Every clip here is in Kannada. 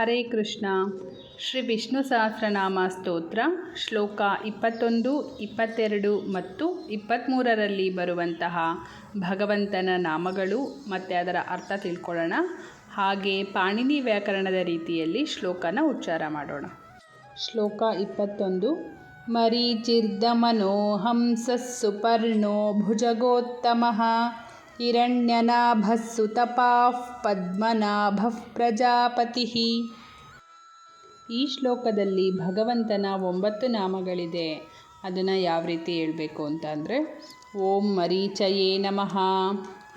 ಹರೇ ಕೃಷ್ಣ. ಶ್ರೀ ವಿಷ್ಣು ಸಹಸ್ರನಾಮ ಸ್ತೋತ್ರ, ಶ್ಲೋಕ ಇಪ್ಪತ್ತೊಂದು, ಇಪ್ಪತ್ತೆರಡು ಮತ್ತು ಇಪ್ಪತ್ತ್ಮೂರರಲ್ಲಿ ಬರುವಂತಹ ಭಗವಂತನ ನಾಮಗಳು ಮತ್ತು ಅದರ ಅರ್ಥ ತಿಳ್ಕೊಳ್ಳೋಣ. ಹಾಗೆ ಪಾಣಿನಿ ವ್ಯಾಕರಣದ ರೀತಿಯಲ್ಲಿ ಶ್ಲೋಕನ ಉಚ್ಚಾರ ಮಾಡೋಣ. ಶ್ಲೋಕ ಇಪ್ಪತ್ತೊಂದು ಮರೀಚಿರ್ದಮನೋ ಹಂಸಃ ಸುಪರ್ಣೋ ಹಿರಣ್ಯನಾಭಸ್ಸುತಪಾಃ ಪದ್ಮನಾಭ ಪ್ರಜಾಪತಿ ಈ ಶ್ಲೋಕದಲ್ಲಿ ಭಗವಂತನ ಒಂಬತ್ತು ನಾಮಗಳಿದೆ. ಅದನ್ನು ಯಾವ ರೀತಿ ಹೇಳಬೇಕು ಅಂತ ಅಂದರೆ, ಓಂ ಮರೀಚಯೇ ನಮಃ,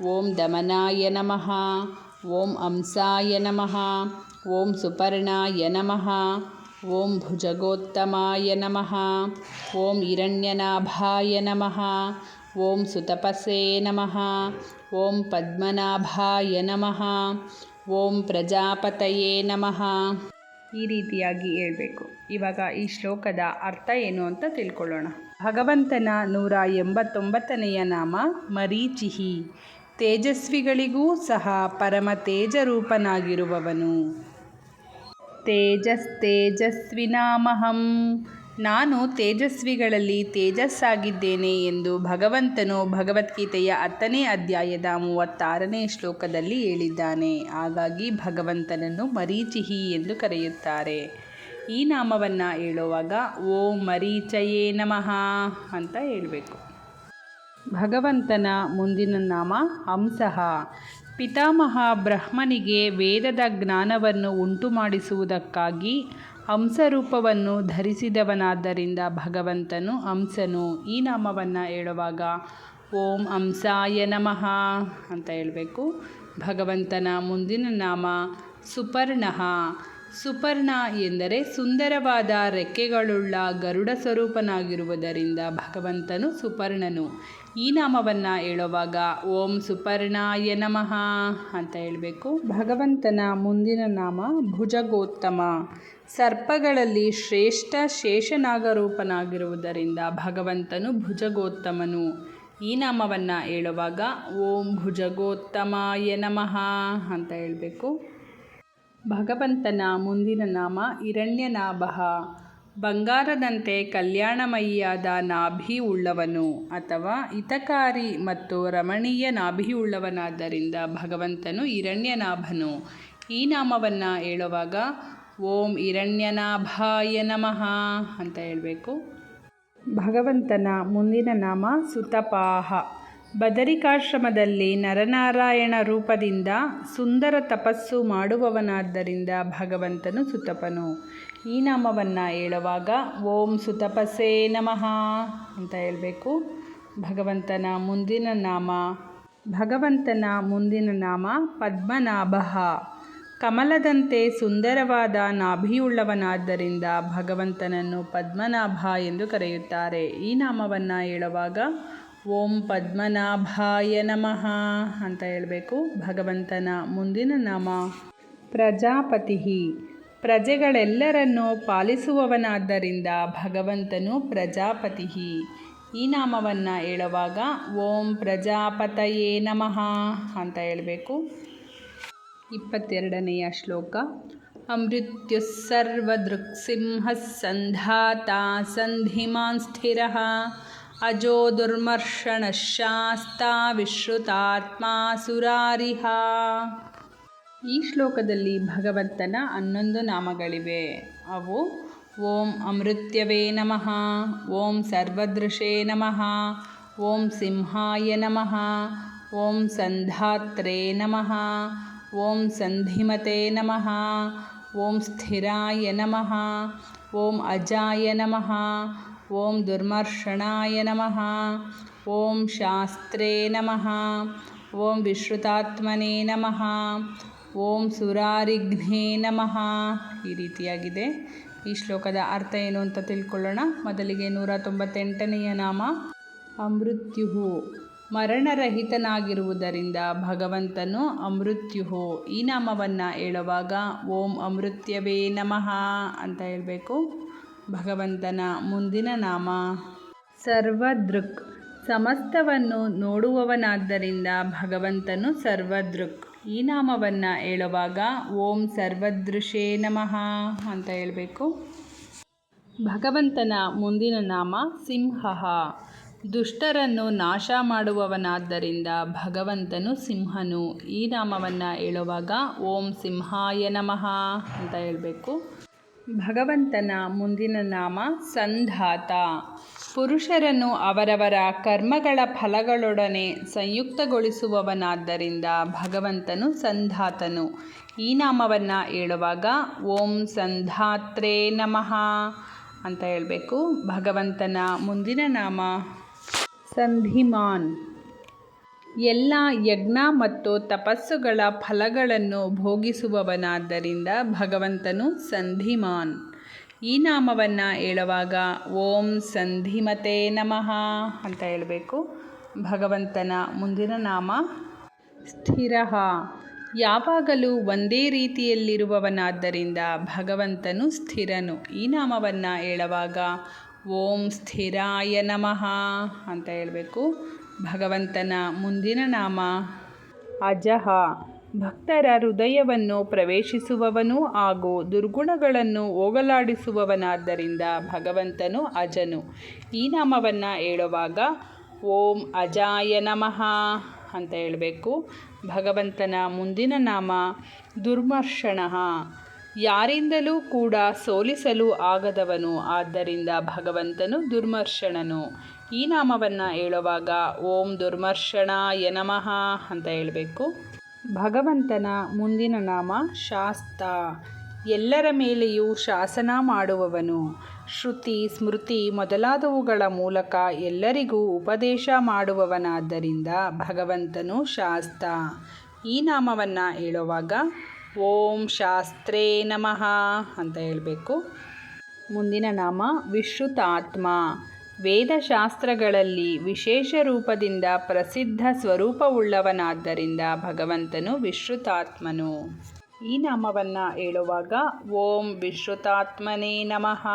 ಓಂ ದಮನಾಯ ನಮಃ, ಓಂ ಅಂಸಾಯ ನಮಃ, ಓಂ ಸುಪರ್ಣಾಯ ನಮಃ, ಓಂ ಭುಜಗೋತ್ತಮಾಯ ನಮಃ, ಓಂ ಹಿರಣ್ಯನಾಭಾಯ ನಮಃ, ಓಂ ಸುತಪಸೇ ನಮಃ ಓಂ ಪದ್ಮನಾಭಾಯ ನಮಃ. ಓಂ ಪ್ರಜಾಪತಯೇ ನಮಃ. ಈ ರೀತಿಯಾಗಿ ಹೇಳಬೇಕು. ಇವಾಗ ಈ ಶ್ಲೋಕದ ಅರ್ಥ ಏನು ಅಂತ ತಿಳ್ಕೊಳ್ಳೋಣ. ಭಗವಂತನ ನೂರ ಎಂಬತ್ತೊಂಬತ್ತನೆಯ ನಾಮ ಮರೀಚಿಹಿ. ತೇಜಸ್ವಿಗಳಿಗೂ ಸಹ ಪರಮ ತೇಜರೂಪನಾಗಿರುವವನು. ತೇಜಸ್ ತೇಜಸ್ವಿನಾಮಹಂ ನಾನು ತೇಜಸ್ವಿಗಳಲ್ಲಿ ತೇಜಸ್ಸಾಗಿದ್ದೇನೆ ಎಂದು ಭಗವಂತನು ಭಗವದ್ಗೀತೆಯ ಹತ್ತನೇ ಅಧ್ಯಾಯದ ಮೂವತ್ತಾರನೇ ಶ್ಲೋಕದಲ್ಲಿ ಹೇಳಿದ್ದಾನೆ. ಹಾಗಾಗಿ ಭಗವಂತನನ್ನು ಮರೀಚಿಹಿ ಎಂದು ಕರೆಯುತ್ತಾರೆ. ಈ ನಾಮವನ್ನು ಹೇಳುವಾಗ, ಓಂ ಮರೀಚಯೇ ನಮಃ ಅಂತ ಹೇಳಬೇಕು. ಭಗವಂತನ ಮುಂದಿನ ನಾಮ ಹಂಸಃ ಪಿತಾಮಹ ಬ್ರಹ್ಮನಿಗೆ ವೇದದ ಜ್ಞಾನವನ್ನು ಉಂಟು ಮಾಡಿಸುವುದಕ್ಕಾಗಿ ಹಂಸರೂಪವನ್ನು ಧರಿಸಿದವನಾದ್ದರಿಂದ ಭಗವಂತನು ಹಂಸನು. ಈ ನಾಮವನ್ನು ಹೇಳುವಾಗ ಓಂ ಹಂಸಾಯ ನಮಃ ಅಂತ ಹೇಳಬೇಕು. ಭಗವಂತನ ಮುಂದಿನ ನಾಮ ಸುಪರ್ಣಃ. ಸುಪರ್ಣ ಎಂದರೆ ಸುಂದರವಾದ ರೆಕ್ಕೆಗಳುಳ್ಳ ಗರುಡ ಸ್ವರೂಪನಾಗಿರುವುದರಿಂದ ಭಗವಂತನು ಸುಪರ್ಣನು. ಈ ನಾಮವನ್ನು ಹೇಳುವಾಗ ಓಂ ಸುಪರ್ಣಾಯ ನಮಃ ಅಂತ ಹೇಳಬೇಕು. ಭಗವಂತನ ಮುಂದಿನ ನಾಮ ಭುಜಗೋತ್ತಮ. ಸರ್ಪಗಳಲ್ಲಿ ಶ್ರೇಷ್ಠ ಶೇಷನಾಗರೂಪನಾಗಿರುವುದರಿಂದ ಭಗವಂತನು ಭುಜಗೋತ್ತಮನು. ಈ ನಾಮವನ್ನು ಹೇಳುವಾಗ, ಓಂ ಭುಜಗೋತ್ತಮಾಯ ನಮಃ ಅಂತ ಹೇಳಬೇಕು. ಭಗವಂತನ ಮುಂದಿನ ನಾಮ ಹಿರಣ್ಯನಾಭ. ಬಂಗಾರದಂತೆ ಕಲ್ಯಾಣಮಯಿಯಾದ ನಾಭಿ ಉಳ್ಳವನು ಅಥವಾ ಹಿತಕಾರಿ ಮತ್ತು ರಮಣೀಯ ನಾಭಿಯುಳ್ಳವನಾದ್ದರಿಂದ ಭಗವಂತನು ಹಿರಣ್ಯನಾಭನು. ಈ ನಾಮವನ್ನು ಹೇಳುವಾಗ ಓಂ ಹಿರಣ್ಯನಾಭಾಯ ನಮಃ ಅಂತ ಹೇಳಬೇಕು. ಭಗವಂತನ ಮುಂದಿನ ನಾಮ ಸುತಪಾಹ. ಬದರಿಕಾಶ್ರಮದಲ್ಲಿ ನರನಾರಾಯಣ ರೂಪದಿಂದ ಸುಂದರ ತಪಸ್ಸು ಮಾಡುವವನಾದ್ದರಿಂದ ಭಗವಂತನು ಸುತಪನು. ಈ ನಾಮವನ್ನು ಹೇಳುವಾಗ ಓಂ ಸುತಪಸೇ ನಮಃ ಅಂತ ಹೇಳಬೇಕು. ಭಗವಂತನ ಮುಂದಿನ ನಾಮ ಭಗವಂತನ ಮುಂದಿನ ನಾಮ ಪದ್ಮನಾಭ. ಕಮಲದಂತೆ ಸುಂದರವಾದ ನಾಭಿಯುಳ್ಳವನಾದ್ದರಿಂದ ಭಗವಂತನನ್ನು ಪದ್ಮನಾಭ ಎಂದು ಕರೆಯುತ್ತಾರೆ. ಈ ನಾಮವನ್ನು ಹೇಳುವಾಗ ಓಂ ಪದ್ಮನಾಭಾಯ ನಮಃ ಅಂತ ಹೇಳಬೇಕು. ಭಗವಂತನ ಮುಂದಿನ ನಾಮ ಪ್ರಜಾಪತಿ ಪ್ರಜೆಗಳೆಲ್ಲರನ್ನು ಪಾಲಿಸುವವನಾದ್ದರಿಂದ ಭಗವಂತನು ಪ್ರಜಾಪತಿ ಈ ನಾಮವನ್ನು ಹೇಳುವಾಗ ಓಂ ಪ್ರಜಾಪತಯೇ ನಮಃ ಅಂತ ಹೇಳಬೇಕು. ಇಪ್ಪತ್ತೆರಡನೆಯ ಶ್ಲೋಕ. ಅಮೃತ್ಯು ಸರ್ವದೃಕ್ಸಿಂಹ ಸಂಧಾತ ಸಂಧಿಮಾನ್ ಸ್ಥಿರ. ಅಜೋ ದುರ್ಮರ್ಷಣಶಾಸ್ತ ವಿಶ್ರುತಾತ್ಮ ಸುರಾರಿಹ ಈ ಶ್ಲೋಕದಲ್ಲಿ ಭಗವಂತನ ಹನ್ನೊಂದು ನಾಮಗಳಿವೆ. ಅವು ಓಂ ಅಮೃತ್ಯವೇ ನಮಃ, ಓಂ ಸರ್ವದೃಶೇ ನಮಃ, ಓಂ ಸಿಂಹಾಯ ನಮಃ, ಓಂ ಸಂಧಾತ್ರೇ ನಮಃ ಓಂ ಸಂಧಿಮತೆ ನಮಃ. ಓಂ ಸ್ಥಿರಾಯ ನಮಃ. ಓಂ ಅಜಾಯ ನಮಃ. ಓಂ ದುರ್ಮರ್ಷಣಾಯ ನಮಃ. ಓಂ ಶಾಸ್ತ್ರೇ ನಮಃ. ಓಂ ವಿಶ್ರುತಾತ್ಮನೇ ನಮಃ. ಓಂ ಸುರಾರಿಘ್ನೇ ನಮಃ. ಈ ರೀತಿಯಾಗಿದೆ. ಈ ಶ್ಲೋಕದ ಅರ್ಥ ಏನು ಅಂತ ತಿಳ್ಕೊಳ್ಳೋಣ. ಮೊದಲಿಗೆ ನೂರ ತೊಂಬತ್ತೆಂಟನೆಯ ನಾಮ. ಅಮೃತ್ಯು ಮರಣರಹಿತನಾಗಿರುವುದರಿಂದ ಭಗವಂತನು ಅಮೃತ್ಯುಹೋ. ಈ ನಾಮವನ್ನು ಹೇಳುವಾಗ ಓಂ ಅಮೃತ್ಯವೇ ನಮಃ ಅಂತ ಹೇಳಬೇಕು. ಭಗವಂತನ ಮುಂದಿನ ನಾಮ ಸರ್ವದೃಕ್. ಸಮಸ್ತವನ್ನು ನೋಡುವವನಾದ್ದರಿಂದ ಭಗವಂತನು ಸರ್ವದೃಕ್. ಈ ನಾಮವನ್ನು ಹೇಳುವಾಗ ಓಂ ಸರ್ವದೃಶೇ ನಮಃ ಅಂತ ಹೇಳಬೇಕು. ಭಗವಂತನ ಮುಂದಿನ ನಾಮ ಸಿಂಹ. ದುಷ್ಟರನ್ನು ನಾಶ ಮಾಡುವವನಾದ್ದರಿಂದ ಭಗವಂತನು ಸಿಂಹನು. ಈ ನಾಮವನ್ನು ಹೇಳುವಾಗ ಓಂ ಸಿಂಹಾಯ ನಮಃ ಅಂತ ಹೇಳಬೇಕು. ಭಗವಂತನ ಮುಂದಿನ ನಾಮ ಸಂಧಾತ. ಪುರುಷರನ್ನು ಅವರವರ ಕರ್ಮಗಳ ಫಲಗಳೊಡನೆ ಸಂಯುಕ್ತಗೊಳಿಸುವವನಾದ್ದರಿಂದ ಭಗವಂತನು ಸಂಧಾತನು. ಈ ನಾಮವನ್ನು ಹೇಳುವಾಗ ಓಂ ಸಂಧಾತ್ರೇ ನಮಃ ಅಂತ ಹೇಳಬೇಕು. ಭಗವಂತನ ಮುಂದಿನ ನಾಮ ಸಂಧಿಮಾನ್. ಎಲ್ಲ ಯಜ್ಞ ಮತ್ತು ತಪಸ್ಸುಗಳ ಫಲಗಳನ್ನು ಭೋಗಿಸುವವನಾದ್ದರಿಂದ ಭಗವಂತನು ಸಂಧಿಮಾನ್. ಈ ನಾಮವನ್ನು ಹೇಳುವಾಗ ಓಂ ಸಂಧಿಮತೆ ನಮಃ ಅಂತ ಹೇಳಬೇಕು. ಭಗವಂತನ ಮುಂದಿನ ನಾಮ ಸ್ಥಿರ. ಯಾವಾಗಲೂ ಒಂದೇ ರೀತಿಯಲ್ಲಿರುವವನಾದ್ದರಿಂದ ಭಗವಂತನು ಸ್ಥಿರನು. ಈ ನಾಮವನ್ನು ಹೇಳುವಾಗ ಓಂ ಸ್ಥಿರಾಯ ನಮಃ ಅಂತ ಹೇಳಬೇಕು. ಭಗವಂತನ ಮುಂದಿನ ನಾಮ ಅಜಹ ಭಕ್ತರ ಹೃದಯವನ್ನು ಪ್ರವೇಶಿಸುವವನು ಹಾಗೂ ದುರ್ಗುಣಗಳನ್ನು ಹೋಗಲಾಡಿಸುವವನಾದ್ದರಿಂದ ಭಗವಂತನು ಅಜನು. ಈ ನಾಮವನ್ನು ಹೇಳುವಾಗ ಓಂ ಅಜಾಯ ನಮಃ ಅಂತ ಹೇಳಬೇಕು. ಭಗವಂತನ ಮುಂದಿನ ನಾಮ ದುರ್ಮರ್ಷಣ. ಯಾರಿಂದಲೂ ಕೂಡ ಸೋಲಿಸಲು ಆಗದವನು. ಆದ್ದರಿಂದ ಭಗವಂತನು ದುರ್ಮರ್ಷಣನು. ಈ ನಾಮವನ್ನು ಹೇಳುವಾಗ ಓಂ ದುರ್ಮರ್ಷಣ ಯನಮಃ ಅಂತ ಹೇಳಬೇಕು. ಭಗವಂತನ ಮುಂದಿನ ನಾಮ ಶಾಸ್ತ. ಎಲ್ಲರ ಮೇಲೆಯೂ ಶಾಸನ ಮಾಡುವವನು. ಶ್ರುತಿ, ಸ್ಮೃತಿ ಮೊದಲಾದವುಗಳ ಮೂಲಕ ಎಲ್ಲರಿಗೂ ಉಪದೇಶ ಮಾಡುವವನಾದ್ದರಿಂದ ಭಗವಂತನು ಶಾಸ್ತ. ಈ ನಾಮವನ್ನು ಹೇಳುವಾಗ ಓಂ ಶಾಸ್ತ್ರೇ ನಮಃ ಅಂತ ಹೇಳಬೇಕು. ಮುಂದಿನ ನಾಮ ವಿಶ್ರುತಾತ್ಮ. ವೇದಶಾಸ್ತ್ರಗಳಲ್ಲಿ ವಿಶೇಷ ರೂಪದಿಂದ ಪ್ರಸಿದ್ಧ ಸ್ವರೂಪವುಳ್ಳವನಾದ್ದರಿಂದ ಭಗವಂತನು ವಿಶ್ರುತಾತ್ಮನು. ಈ ನಾಮವನ್ನು ಹೇಳುವಾಗ ಓಂ ವಿಶ್ರುತಾತ್ಮನೇ ನಮಃ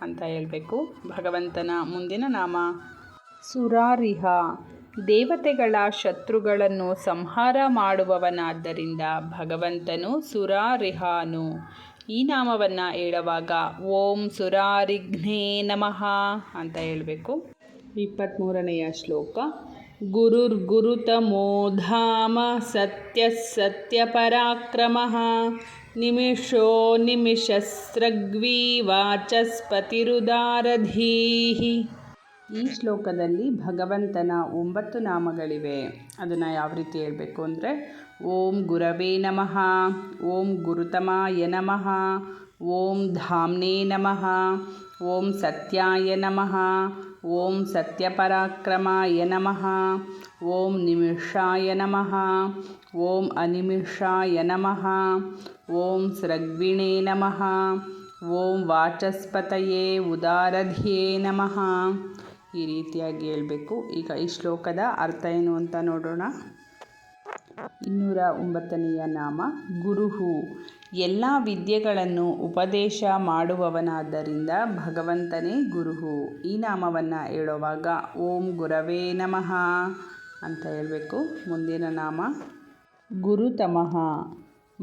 ಅಂತ ಹೇಳಬೇಕು. ಭಗವಂತನ ಮುಂದಿನ ನಾಮ ಸುರಾರಿಹ. ದೇವತೆಗಳ ಶತ್ರುಗಳನ್ನು ಸಂಹಾರ ಮಾಡುವವನಾದ್ದರಿಂದ ಭಗವಂತನು ಸುರಾರಿಹಾನು. ಈ ನಾಮವನ್ನು ಹೇಳುವಾಗ ಓಂ ಸುರಾರಿಘ್ನೇ ನಮಃ ಅಂತ ಹೇಳಬೇಕು. ಇಪ್ಪತ್ತ್ಮೂರನೆಯ ಶ್ಲೋಕ. ಗುರುರ್ಗುರುತಮೋ ಧಾಮ ಸತ್ಯ ಸತ್ಯಪರಾಕ್ರಮಃ ನಿಮಿಷೋ ನಿಮಿಷಸ್ರಗ್ವಿ ವಾಚಸ್ಪತಿರುದಾರಧೀಹಿ. ಈ ಶ್ಲೋಕದಲ್ಲಿ ಭಗವಂತನ ಒಂಬತ್ತು ನಾಮಗಳಿವೆ. ಅದನ್ನು ಯಾವ ರೀತಿ ಹೇಳಬೇಕು ಅಂದರೆ, ಓಂ ಗುರವೇ ನಮಃ, ಓಂ ಗುರುತಮಾಯ ನಮಃ, ಓಂ ಧಾಮ್ನೇ ನಮಃ, ಓಂ ಸತ್ಯಾಯ ನಮಃ, ಓಂ ಸತ್ಯಪರಾಕ್ರಮಾಯ ನಮಃ, ಓಂ ನಿಮಿಷಾಯ ನಮಃ, ಓಂ ಅನಿಮಿಷಾಯ ನಮಃ, ಓಂ ಸೃಗ್ವಿಣೇ ನಮಃ, ಓಂ ವಾಚಸ್ಪತಯೇ ಉದಾರಧ್ಯೇ ನಮಃ ಈ ರೀತಿಯಾಗಿ ಹೇಳಬೇಕು. ಈಗ ಈ ಶ್ಲೋಕದ ಅರ್ಥ ಏನು ಅಂತ ನೋಡೋಣ. ಇನ್ನೂರ ಒಂಬತ್ತನೆಯ ನಾಮ, ಗುರುಹು. ಎಲ್ಲ ವಿದ್ಯೆಗಳನ್ನು ಉಪದೇಶ ಮಾಡುವವನಾದ್ದರಿಂದ ಭಗವಂತನೇ ಗುರುಹು. ಈ ನಾಮವನ್ನು ಹೇಳುವಾಗ ಓಂ ಗುರವೇ ನಮಃ ಅಂತ ಹೇಳಬೇಕು. ಮುಂದಿನ ನಾಮ, ಗುರುತಮಃ.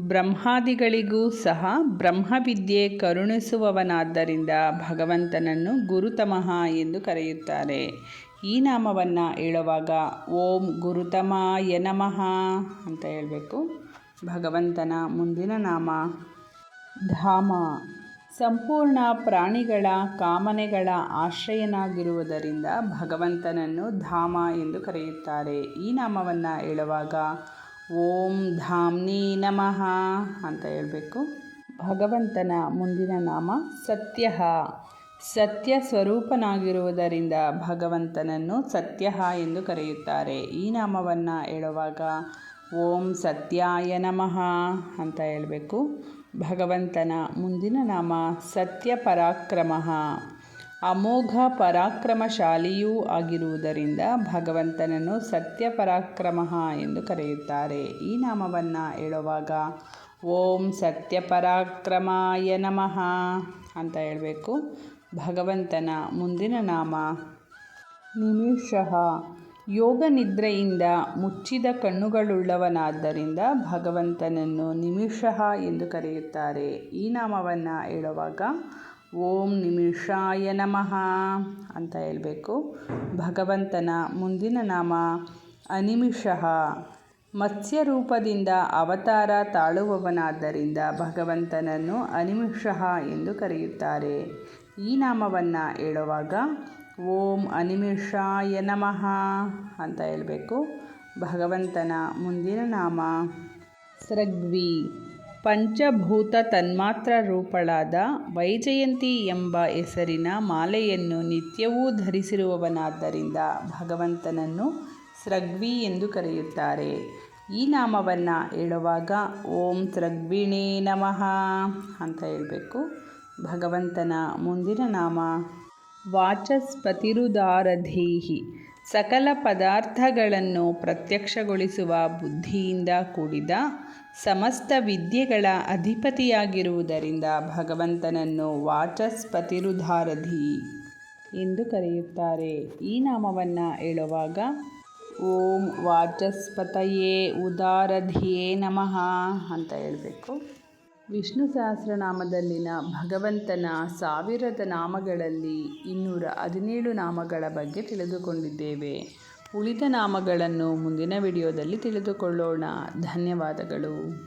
ಬ್ರಹ್ಮಾದಿಗಳಿಗೂ ಸಹ ಬ್ರಹ್ಮವಿದ್ಯೆ ಕರುಣಿಸುವವನಾದ್ದರಿಂದ ಭಗವಂತನನ್ನು ಗುರುತಮಃ ಎಂದು ಕರೆಯುತ್ತಾರೆ. ಈ ನಾಮವನ್ನು ಹೇಳುವಾಗ ಓಂ ಗುರುತಮಾಯ ನಮಃ ಅಂತ ಹೇಳಬೇಕು. ಭಗವಂತನ ಮುಂದಿನ ನಾಮ ಧಾಮ. ಸಂಪೂರ್ಣ ಪ್ರಾಣಿಗಳ ಕಾಮನೆಗಳ ಆಶ್ರಯನಾಗಿರುವುದರಿಂದ ಭಗವಂತನನ್ನು ಧಾಮ ಎಂದು ಕರೆಯುತ್ತಾರೆ. ಈ ನಾಮವನ್ನು ಹೇಳುವಾಗ ಓಂ ಧಾಮ್ನಿ ನಮಃ ಅಂತ ಹೇಳಬೇಕು. ಭಗವಂತನ ಮುಂದಿನ ನಾಮ ಸತ್ಯ. ಸತ್ಯ ಸ್ವರೂಪನಾಗಿರುವುದರಿಂದ ಭಗವಂತನನ್ನು ಸತ್ಯ ಎಂದು ಕರೆಯುತ್ತಾರೆ. ಈ ನಾಮವನ್ನು ಹೇಳುವಾಗ ಓಂ ಸತ್ಯಾಯ ನಮಃ ಅಂತ ಹೇಳಬೇಕು. ಭಗವಂತನ ಮುಂದಿನ ನಾಮ ಸತ್ಯ ಪರಾಕ್ರಮಃ. ಅಮೋಘ ಪರಾಕ್ರಮಶಾಲಿಯೂ ಆಗಿರುವುದರಿಂದ ಭಗವಂತನನ್ನು ಸತ್ಯ ಪರಾಕ್ರಮಃ ಎಂದು ಕರೆಯುತ್ತಾರೆ. ಈ ನಾಮವನ್ನು ಹೇಳುವಾಗ ಓಂ ಸತ್ಯ ಪರಾಕ್ರಮಾಯ ನಮಃ ಅಂತ ಹೇಳಬೇಕು. ಭಗವಂತನ ಮುಂದಿನ ನಾಮ ನಿಮಿಷಃ. ಯೋಗ ನಿದ್ರೆಯಿಂದ ಮುಚ್ಚಿದ ಕಣ್ಣುಗಳುಳ್ಳವನಾದ್ದರಿಂದ ಭಗವಂತನನ್ನು ನಿಮಿಷಃ ಎಂದು ಕರೆಯುತ್ತಾರೆ. ಈ ನಾಮವನ್ನು ಹೇಳುವಾಗ ಓಂ ನಿಮಿಷಾಯ ನಮಃ ಅಂತ ಹೇಳಬೇಕು. ಭಗವಂತನ ಮುಂದಿನ ನಾಮ ಅನಿಮಿಷಃ. ಮತ್ಸ್ಯ ರೂಪದಿಂದ ಅವತಾರ ತಾಳುವವನಾದ್ದರಿಂದ ಭಗವಂತನನ್ನು ಅನಿಮಿಷಃ ಎಂದು ಕರೆಯುತ್ತಾರೆ. ಈ ನಾಮವನ್ನು ಹೇಳುವಾಗ ಓಂ ಅನಿಮಿಷಾಯ ನಮಃ ಅಂತ ಹೇಳಬೇಕು. ಭಗವಂತನ ಮುಂದಿನ ನಾಮ ಸೃಗ್ವಿ. ಪಂಚಭೂತ ತನ್ಮಾತ್ರ ರೂಪಳಾದ ವೈಜಯಂತಿ ಎಂಬ ಹೆಸರಿನ ಮಾಲೆಯನ್ನು ನಿತ್ಯವೂ ಧರಿಸಿರುವವನಾದ್ದರಿಂದ ಭಗವಂತನನ್ನು ಸೃಗ್ವಿ ಎಂದು ಕರೆಯುತ್ತಾರೆ. ಈ ನಾಮವನ್ನು ಹೇಳುವಾಗ ಓಂ ಸೃಗ್ವಿಣೇ ನಮಃ ಅಂತ ಹೇಳಬೇಕು. ಭಗವಂತನ ಮುಂದಿನ ನಾಮ ವಾಚಸ್ಪತಿರುದಾರಧೀಹಿ. ಸಕಲ ಪದಾರ್ಥಗಳನ್ನು ಪ್ರತ್ಯಕ್ಷಗೊಳಿಸುವ ಬುದ್ಧಿಯಿಂದ ಕೂಡಿದ ಸಮಸ್ತ ವಿದ್ಯೆಗಳ ಅಧಿಪತಿಯಾಗಿರುವುದರಿಂದ ಭಗವಂತನನ್ನು ವಾಚಸ್ಪತಿರುಧಾರಧಿ ಎಂದು ಕರೆಯುತ್ತಾರೆ. ಈ ನಾಮವನ್ನು ಹೇಳುವಾಗ, ಓಂ ವಾಚಸ್ಪತಯೇ ಉದಾರಧಿಯೇ ನಮಃ ಅಂತ ಹೇಳಬೇಕು. ವಿಷ್ಣು ಸಹಸ್ರನಾಮದಲ್ಲಿನ ಭಗವಂತನ ಸಾವಿರದ ನಾಮಗಳಲ್ಲಿ ಇನ್ನೂರ ಹದಿನೇಳು ನಾಮಗಳ ಬಗ್ಗೆ ತಿಳಿದುಕೊಂಡಿದ್ದೇವೆ. ಉಳಿದ ನಾಮಗಳನ್ನು ಮುಂದಿನ ವಿಡಿಯೋದಲ್ಲಿ ತಿಳಿದುಕೊಳ್ಳೋಣ. ಧನ್ಯವಾದಗಳು.